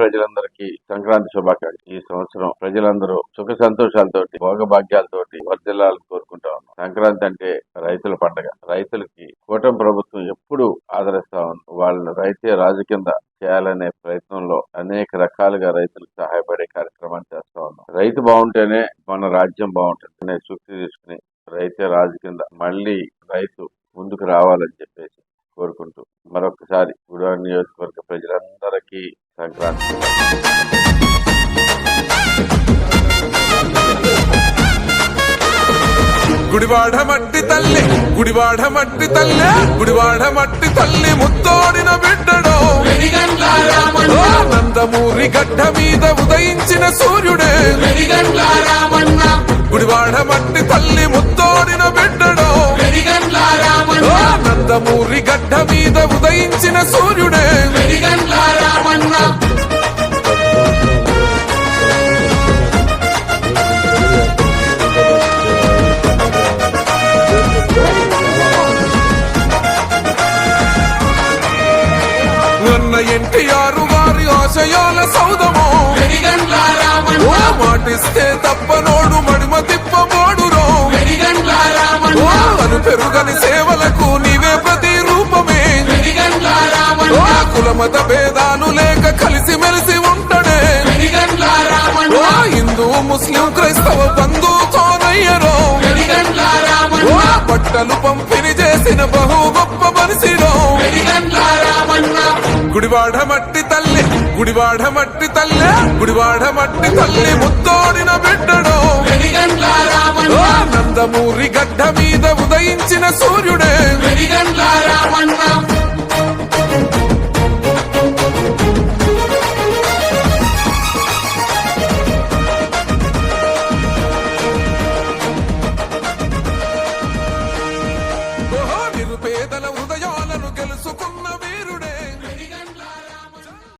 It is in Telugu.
ప్రజలందరికీ సంక్రాంతి శుభాకాంక్షలు. ఈ సంవత్సరం ప్రజలందరూ సుఖ సంతోషాలతోటి భోగభాగ్యాలతోటి వర్ధిల్లాలని కోరుకుంటా ఉన్నాం. సంక్రాంతి అంటే రైతుల పండగ. రైతులకి కూటమి ప్రభుత్వం ఎప్పుడు ఆదరిస్తా ఉంది. వాళ్ళని రైతే రాజు కింద చేయాలనే ప్రయత్నంలో అనేక రకాలుగా రైతులకు సహాయపడే కార్యక్రమాన్ని చేస్తా ఉన్నాం. రైతు బాగుంటేనే మన రాజ్యం బాగుంటుంది అనే సూక్తి తీసుకుని రైతే రాజు కింద మళ్ళీ రైతు ముందుకు రావాలని చెప్పేసి కోరుకుంటూ మరొకసారి గుడివాడ నియోజకవర్గ ప్రజలందరికీ సంక్రాంతి. శుభాకాంక్షలు. గుడివాడ మట్టి తల్లి గుడివాడ మట్టి తల్లి గుడివాడ మట్టి తల్లి ముత్తోడిన బిడ్డడో. నందమూరి గడ్డ మీద ఉదయించిన సూర్యుడే. గుడివాడ మట్టి తల్లి ముత్తోడిన బిడ్డడో. నందమూరి గడ్డ మీద ఉదయించిన సూర్యుడే. అన్న ఎన్టీఆర్ వారి ఆశయాల సౌదమో ఓ మాటిస్తే తప్పనోడు మడిమ తిప్పబోడురో. ఓ అను పెరుగని మత భేదాలు లేక కలిసి మెలిసి ఉంటడే హిందూ ముస్లిం క్రైస్తవ బంధుతోనయ్యరో ఓ బట్టలు పంపిణీ చేసిన బహు గొప్ప మనిషిలో గుడివాడ మట్టి తల్లి గుడివాడ మట్టి తల్లి గుడివాడ మట్టి తల్లి ముత్తోడిన బిడ్డడో. నందమూరి గడ్డ మీద ఉదయించిన సూర్యుడే. la